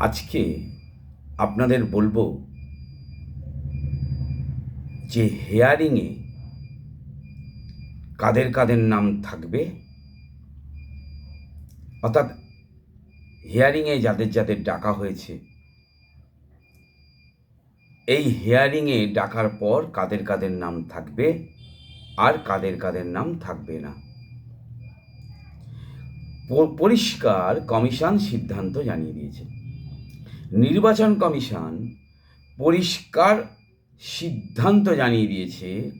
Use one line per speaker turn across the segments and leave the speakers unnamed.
আজকে আপনাদের বলব যে হেয়ারিংয়ে কাদের কাদের নাম থাকবে? অর্থাৎ হিয়ারিংয়ে যাদের যাদের ডাকা হয়েছে, এই হিয়ারিংয়ে ডাকার পর কাদের কাদের নাম থাকবে আর কাদের কাদের নাম থাকবে না? পরিষ্কার কমিশন সিদ্ধান্ত জানিয়ে দিয়েছে। নির্বাচন কমিশন পরিষ্কার সিদ্ধান্ত জানিয়ে দিয়েছে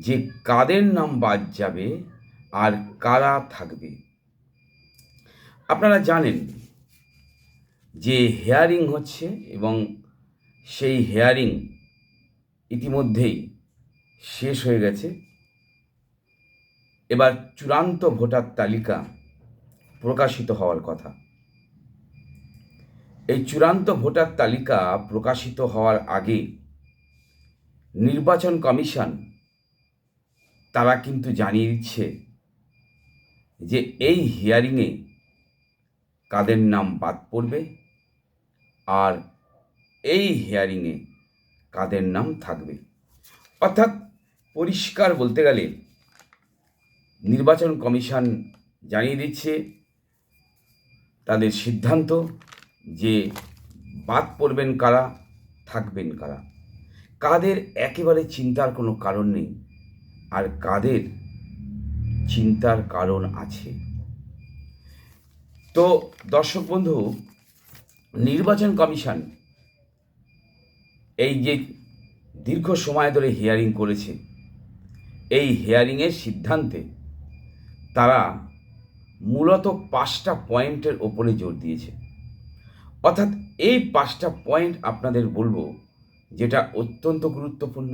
যে কাদের নাম বাদ যাবে আর কারা থাকবে। আপনারা জানেন যে হেয়ারিং হচ্ছে এবং সেই হেয়ারিং ইতিমধ্যেই শেষ হয়ে গেছে। এবার চূড়ান্ত ভোটার তালিকা প্রকাশিত হওয়ার কথা। এই চূড়ান্ত ভোটার তালিকা প্রকাশিত হওয়ার আগে নির্বাচন কমিশন তারা কিন্তু জানিয়ে দিচ্ছে যে এই হিয়ারিংয়ে কাদের নাম বাদ পড়বে আর এই হিয়ারিংয়ে কাদের নাম থাকবে। অর্থাৎ পরিষ্কার বলতে গেলে নির্বাচন কমিশন জানিয়ে দিচ্ছে তাদের সিদ্ধান্ত যে বাদ পড়বেন কারা, থাকবেন কারা। কাদের একেবারে চিন্তার কোনো কারণ নেই, আর কাদের চিন্তার কারণ আছে। তো দর্শক বন্ধু, নির্বাচন কমিশন এই যে দীর্ঘ সময় ধরে হিয়ারিং করেছে, এই হিয়ারিংয়ের সিদ্ধান্তে তারা মূলত পাঁচটা পয়েন্টের ওপরে জোর দিয়েছে। অর্থাৎ এই পাঁচটা পয়েন্ট আপনাদের বলব যেটা অত্যন্ত গুরুত্বপূর্ণ।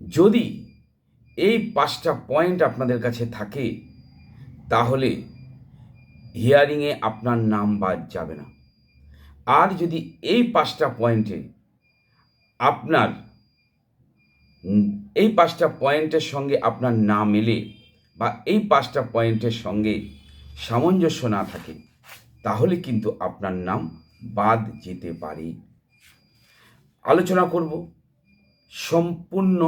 যদি এই পাঁচটা পয়েন্ট আপনাদের কাছে থাকে, তাহলে হিয়ারিংয়ে আপনার নাম বাদ যাবে না। আর যদি এই পাঁচটা পয়েন্টে আপনার এই পাঁচটা পয়েন্টের সঙ্গে আপনার না মেলে বা এই পাঁচটা পয়েন্টের সঙ্গে সামঞ্জস্য না থাকে তাহলে কিন্তু আপনার নাম বাদ যেতে পারে। আলোচনা করব সম্পূর্ণ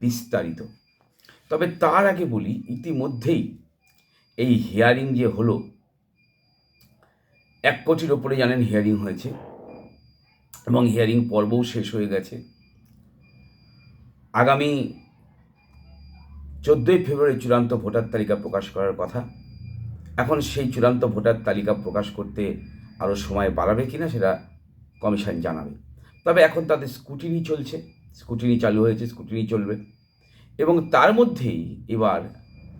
বিস্তারিত। তবে তার আগে বলি, ইতিমধ্যেই এই হিয়ারিং যে হলো, এক কোটির ওপরে জানেন হিয়ারিং হয়েছে এবং হিয়ারিং পর্বও শেষ হয়ে গেছে। আগামী চোদ্দোই ফেব্রুয়ারি চূড়ান্ত ভোটার তালিকা প্রকাশ করার কথা। এখন সেই চূড়ান্ত ভোটার তালিকা প্রকাশ করতে আরও সময় বাড়াবে কিনা সেটা কমিশন জানাবে। তবে এখন তাদের স্কুটিনি চলছে স্কুটিনি চালু হয়েছে স্কুটিনি চলবে। এবং তার মধ্যেই এবার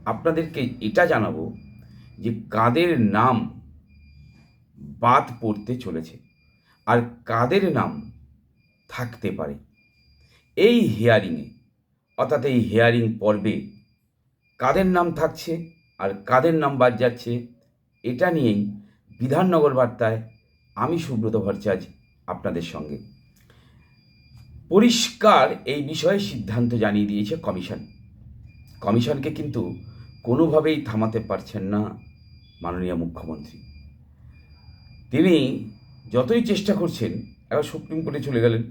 আপনাদেরকে এটা জানাব যে কাদের নাম বাদ পড়তে চলেছে আর কাদের নাম থাকতে পারে। এই হিয়ারিংয়ে অর্থাৎ এই হিয়ারিং পর্বে কাদের নাম থাকছে? আর কাদের নাম বাদ যাচ্ছে, এটা নিয়েই বিধাননগর বার্তায় আমি সুব্রত ভট্টাচার্য আপনাদের সঙ্গে। পরিষ্কার এই বিষয়ে সিদ্ধান্ত জানিয়ে দিয়েছে কমিশন। কমিশনকে কিন্তু কোনোভাবেই থামাতে পারছেন না মাননীয় মুখ্যমন্ত্রী। তিনি যতই চেষ্টা করছেন, এবার সুপ্রিম কোর্টে চলে গেলেন।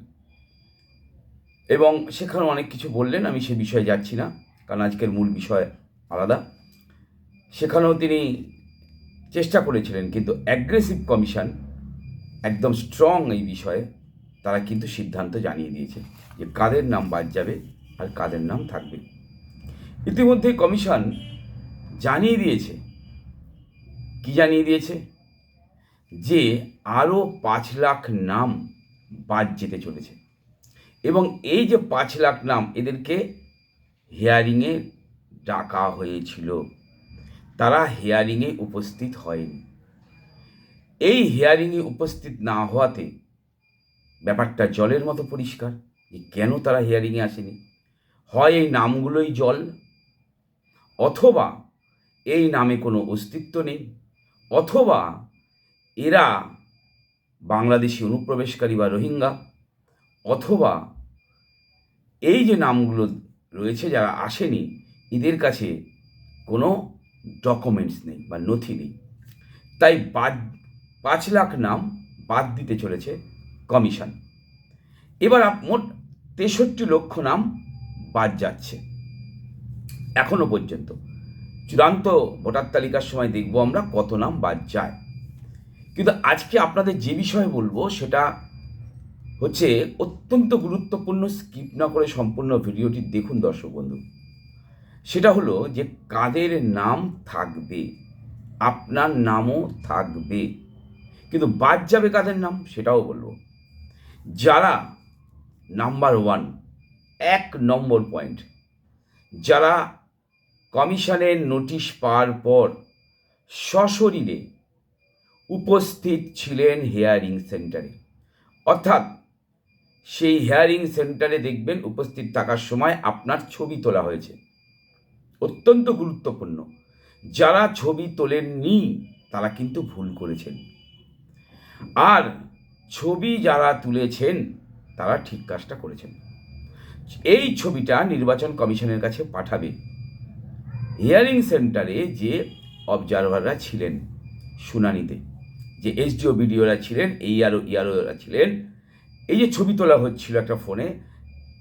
এবং সেখানে অনেক কিছু বললেন, আমি সে বিষয়ে যাচ্ছি না, কারণ আজকের মূল বিষয় আলাদা। সেখানেও তিনি চেষ্টা করেছিলেন, কিন্তু অ্যাগ্রেসিভ কমিশন একদম স্ট্রং এই বিষয়ে, তারা কিন্তু সিদ্ধান্ত জানিয়ে দিয়েছে যে কাদের নাম বাদ যাবে আর কাদের নাম থাকবে। ইতিমধ্যে কমিশন জানিয়ে দিয়েছে। কি জানিয়ে দিয়েছে? যে আরও পাঁচ লাখ নাম বাদ যেতে চলেছে। এবং এই যে পাঁচ লাখ নাম, এদেরকে হিয়ারিংয়ে ডাকা হয়েছিল। তারা হিয়ারিংয়ে উপস্থিত হয়নি। এই হিয়ারিংয়ে উপস্থিত না হওয়াতে ব্যাপারটা জলের মতো পরিষ্কার যে কেন তারা হিয়ারিংয়ে আসেনি? হয় এই নামগুলোই জল? অথবা এই নামে কোনো অস্তিত্ব নেই? অথবা এরা বাংলাদেশি অনুপ্রবেশকারী বা রোহিঙ্গা? অথবা এই যে নামগুলো রয়েছে যারা আসেনি, এদের কাছে কোনো ডকুমেন্টস নেই বা নথি নেই। তাই বাদ, পাঁচ লাখ নাম বাদ দিতে চলেছে কমিশন। এবার মোট তেষট্টি লক্ষ নাম বাদ যাচ্ছে। এখনও পর্যন্ত। চূড়ান্ত ভোটার তালিকার সময় দেখব আমরা কত নাম বাদ যায়। কিন্তু আজকে আপনাদের যে বিষয়ে বলব, সেটা হচ্ছে অত্যন্ত গুরুত্বপূর্ণ, স্কিপ না করে সম্পূর্ণ ভিডিওটি দেখুন দর্শক বন্ধু। সেটা হলো যে কাদের নাম থাকবে? আপনার নামও থাকবে। কিন্তু বাদ যাবে কাদের নাম? সেটাও বলব। যারা নাম্বার ওয়ান এক নম্বর পয়েন্ট যারা কমিশনের নোটিশ পাওয়ার পর সশরীরে উপস্থিত ছিলেন হেয়ারিং সেন্টারে অর্থাৎ সেই হেয়ারিং সেন্টারে দেখবেন, উপস্থিত থাকার সময় আপনার ছবি তোলা হয়েছে। অত্যন্ত গুরুত্বপূর্ণ। যারা ছবি তোলেননি, তারা কিন্তু ভুল করেছেন। আর ছবি যারা তুলেছেন, তারা ঠিক কাজটা করেছেন। এই ছবিটা নির্বাচন কমিশনের কাছে পাঠাবে। হিয়ারিং সেন্টারে যে অবজারভাররা ছিলেন শুনানিতে, যে এসডিও, বিডিওরা ছিলেন, এই আরও ইয়ারোরা ছিলেন, এই যে ছবি তোলা হচ্ছিল একটা ফোনে,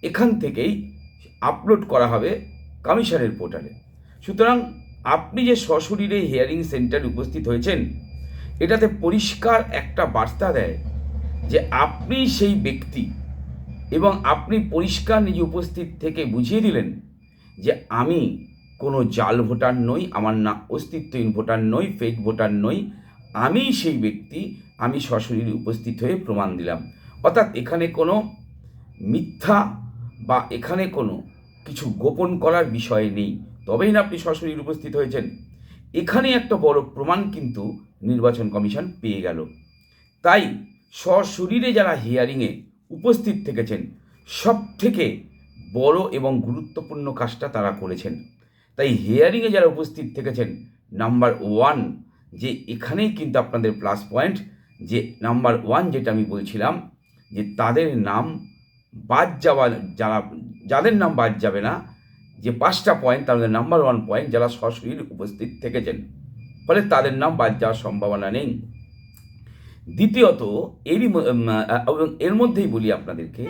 এখান থেকেই আপলোড করা হবে কমিশনের পোর্টালে। সুতরাং আপনি যে সশরীরে হিয়ারিং সেন্টারে উপস্থিত হয়েছেন, এটাতে পরিষ্কার একটা বার্তা দেয় যে আপনি সেই ব্যক্তি এবং আপনি পরিষ্কার নিজে উপস্থিত থেকে বুঝিয়ে দিলেন যে আমি কোনো জাল ভোটার নই, আমার না অস্তিত্বহীন ভোটার নই ফেক ভোটার নই, আমি সেই ব্যক্তি, আমি সশরীরে উপস্থিত হয়ে প্রমাণ দিলাম। অর্থাৎ এখানে কোনো মিথ্যা বা এখানে কোনো কিছু গোপন করার বিষয় নেই। তবেই না আপনি সশরীরে উপস্থিত হয়েছেন। এখানে একটা বড় প্রমাণ কিন্তু নির্বাচন কমিশন পেয়ে গেল। তাই সশরীরে যারা হিয়ারিংয়ে উপস্থিত থেকেছেন সব থেকে বড় এবং গুরুত্বপূর্ণ কাজটা তারা করেছেন। তাই হিয়ারিংয়ে যারা উপস্থিত থেকেছেন নাম্বার ওয়ান যে এখানেই কিন্তু আপনাদের প্লাস পয়েন্ট যে নাম্বার ওয়ান যেটা আমি বলছিলাম, যে তাদের নাম বাদ যাওয়া যারা, যাদের নাম বাদ যাবে না, যে পাঁচটা পয়েন্ট তাদের নাম্বার ওয়ান পয়েন্ট যারা সশরীর উপস্থিত থেকেছেন। ফলে তাদের নাম বাদ যাওয়ার সম্ভাবনা নেই। দ্বিতীয়ত, এরই এবং এর মধ্যেই বলি আপনাদেরকে,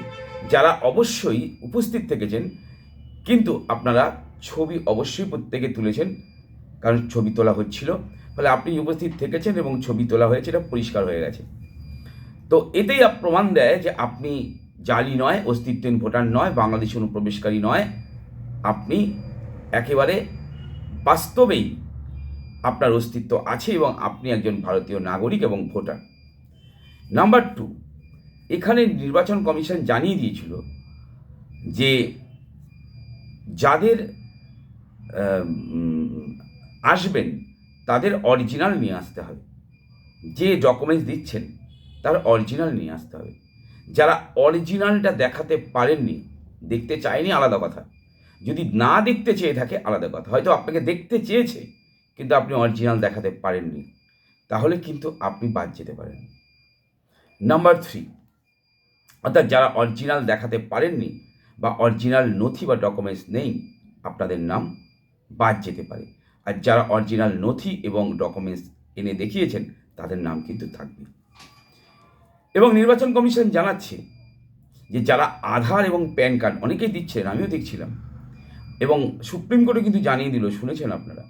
যারা অবশ্যই উপস্থিত থেকেছেন, কিন্তু আপনারা ছবি অবশ্যই প্রত্যেকে তুলেছেন, কারণ ছবি তোলা হচ্ছিল। ফলে আপনি উপস্থিত থেকেছেন এবং ছবি তোলা হয়েছে, এটা পরিষ্কার হয়ে গেছে। তো এতেই প্রমাণ দেয় যে আপনি জালি নয় অস্তিত্বহীন ভোটার নয়, বাংলাদেশ অনুপ্রবেশকারী নয়। আপনি একেবারে বাস্তবেই আপনার অস্তিত্ব আছে এবং আপনি একজন ভারতীয় নাগরিক এবং ভোটার। নাম্বার টু, এখানে নির্বাচন কমিশন জানিয়ে দিয়েছিল যে যাদের আসবেন, তাদের অরিজিনাল নিয়ে আসতে হবে। যে ডকুমেন্টস দিচ্ছেন, তার অরিজিনাল নিয়ে আসতে হবে। যারা অরিজিনালটা দেখাতে পারেননি, দেখতে চায়নি আলাদা কথা। যদি না দেখতে চেয়ে থাকে, আলাদা কথা। হয়তো আপনাকে দেখতে চেয়েছে, কিন্তু আপনি অরিজিনাল দেখাতে পারেননি। তাহলে কিন্তু আপনি বাদ যেতে পারেন। নাম্বার থ্রি অর্থাৎ যারা অরিজিনাল দেখাতে পারেননি বা অরিজিনাল নথি বা ডকুমেন্টস নেই, আপনাদের নাম বাদ যেতে পারে। আর যারা অরিজিনাল নথি এবং ডকুমেন্টস এনে দেখিয়েছেন, তাদের নাম কিন্তু থাকবে। এবং নির্বাচন কমিশন জানাচ্ছে যে যারা আধার এবং প্যান কার্ড অনেকেই দিচ্ছেন, আমিও দেখছিলাম। এবং সুপ্রিম কোর্টে কিন্তু জানিয়ে দিল, শুনেছেন আপনারা?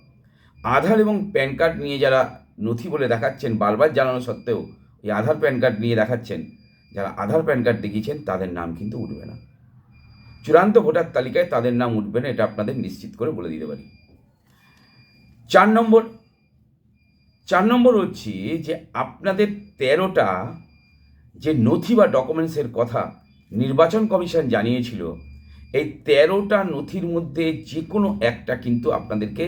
আধার এবং প্যান কার্ড নিয়ে যারা নথি বলে দেখাচ্ছেন, বারবার জানানো সত্ত্বেও এই আধার প্যান কার্ড নিয়ে দেখাচ্ছেন, যারা আধার প্যান কার্ড দেখিয়েছেন, তাদের নাম কিন্তু উঠবে না। চূড়ান্ত ভোটার তালিকায় তাদের নাম উঠবে না, এটা আপনাদের নিশ্চিত করে বলে দিতে পারি। চার নম্বর চার নম্বর হচ্ছে যে আপনাদের তেরোটা যে নথি বা ডকুমেন্টসের কথা নির্বাচন কমিশন জানিয়েছিল, এই তেরোটা নথির মধ্যে যে কোনো একটা কিন্তু আপনাদেরকে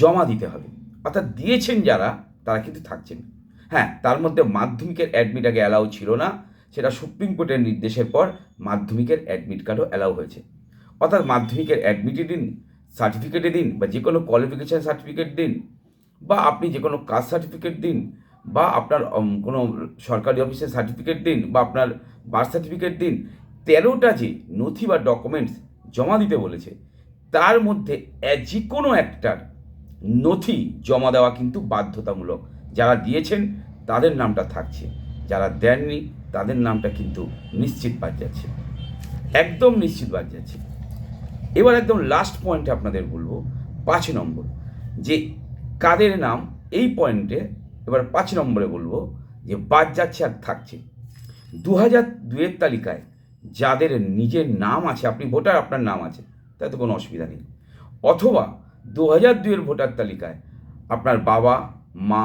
জমা দিতে হবে। অর্থাৎ দিয়েছেন যারা, তারা কিন্তু থাকছেন। হ্যাঁ তার মধ্যে মাধ্যমিকের অ্যাডমিট আগে অ্যালাউ ছিল না, সেটা সুপ্রিম কোর্টের নির্দেশের পর মাধ্যমিকের অ্যাডমিট কার্ডও অ্যালাউ হয়েছে। অর্থাৎ মাধ্যমিকের অ্যাডমিটে দিন সার্টিফিকেটে দিন, বা যে কোনো কোয়ালিফিকেশান সার্টিফিকেট দিন, বা আপনি যে কোনো কাস্ট সার্টিফিকেট দিন বা আপনার কোনো সরকারি অফিসের সার্টিফিকেট দিন বা আপনার বার্থ সার্টিফিকেট দিন, তেরোটা যে নথি বা ডকুমেন্টস জমা দিতে বলেছে, তার মধ্যে যে কোনো একটার নথি জমা দেওয়া কিন্তু বাধ্যতামূলক। যারা দিয়েছেন, তাদের নামটা থাকছে। যারা দেননি, তাদের নামটা কিন্তু নিশ্চিত বাদ যাচ্ছে। একদম নিশ্চিত বাদ যাচ্ছে। এবার একদম লাস্ট পয়েন্টে আপনাদের বলব, পাঁচ নম্বর, যে কাদের নাম, এই পয়েন্টে এবার পাঁচ নম্বরে বলব যে বাদ যাচ্ছে আর থাকছে। দু হাজার দুয়ের তালিকায় যাদের নিজের নাম আছে, আপনি ভোটার, আপনার নাম আছে, তাতে কোনো অসুবিধা নেই। অথবা দু হাজার দুয়ের ভোটার তালিকায় আপনার বাবা, মা,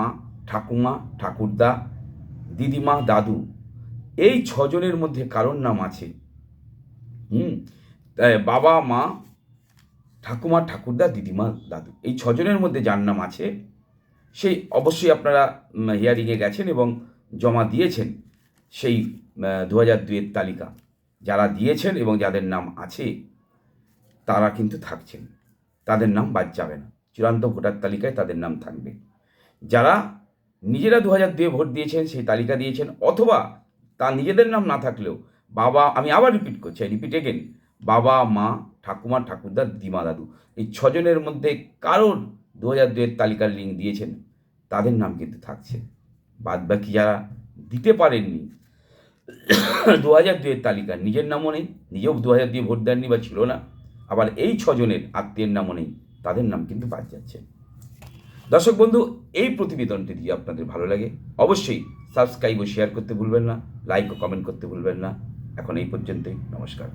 ঠাকুমা, ঠাকুরদা, দিদিমা, দাদু, এই ছজনের মধ্যে কারোর নাম আছে? হুম বাবা, মা, ঠাকুমা, ঠাকুরদা, দিদিমা, দাদু, এই ছজনের মধ্যে যার নাম আছে সেই অবশ্যই আপনারা হিয়ারিংয়ে গেছেন এবং জমা দিয়েছেন সেই দু হাজার দুয়ের তালিকা। যারা দিয়েছেন এবং যাদের নাম আছে, তারা কিন্তু থাকছেন। তাদের নাম বাদ যাবে না। চূড়ান্ত ভোটার তালিকায় তাদের নাম থাকবে। যারা নিজেরা দু হাজার দুয়ে ভোট দিয়েছেন, সেই তালিকা দিয়েছেন, অথবা তা নিজেদের নাম না থাকলেও বাবা, আমি আবার রিপিট করছি রিপিট এগেন বাবা, মা, ঠাকুমা, ঠাকুরদা, দিমা দাদু, এই ছজনের মধ্যে কারোর দু হাজার দুয়ের তালিকার লিঙ্ক দিয়েছেন, তাদের নাম কিন্তু থাকছে। বাদ বাকি যারা দিতে পারেননি, দু হাজার দুয়ের তালিকা নিজের নামও নেই, নিজেও দু হাজার দিয়ে ভোট দেননি বা ছিল না, আবার এই ছজনের আত্মীয়ের নামও নেই, তাদের নাম কিন্তু বাদ যাচ্ছে। দর্শক বন্ধু, এই প্রতিবেদনটি যদি আপনাদের ভালো লাগে, অবশ্যই সাবস্ক্রাইব ও শেয়ার করতে ভুলবেন না লাইক ও কমেন্ট করতে ভুলবেন না। এখন এই পর্যন্তই, নমস্কার।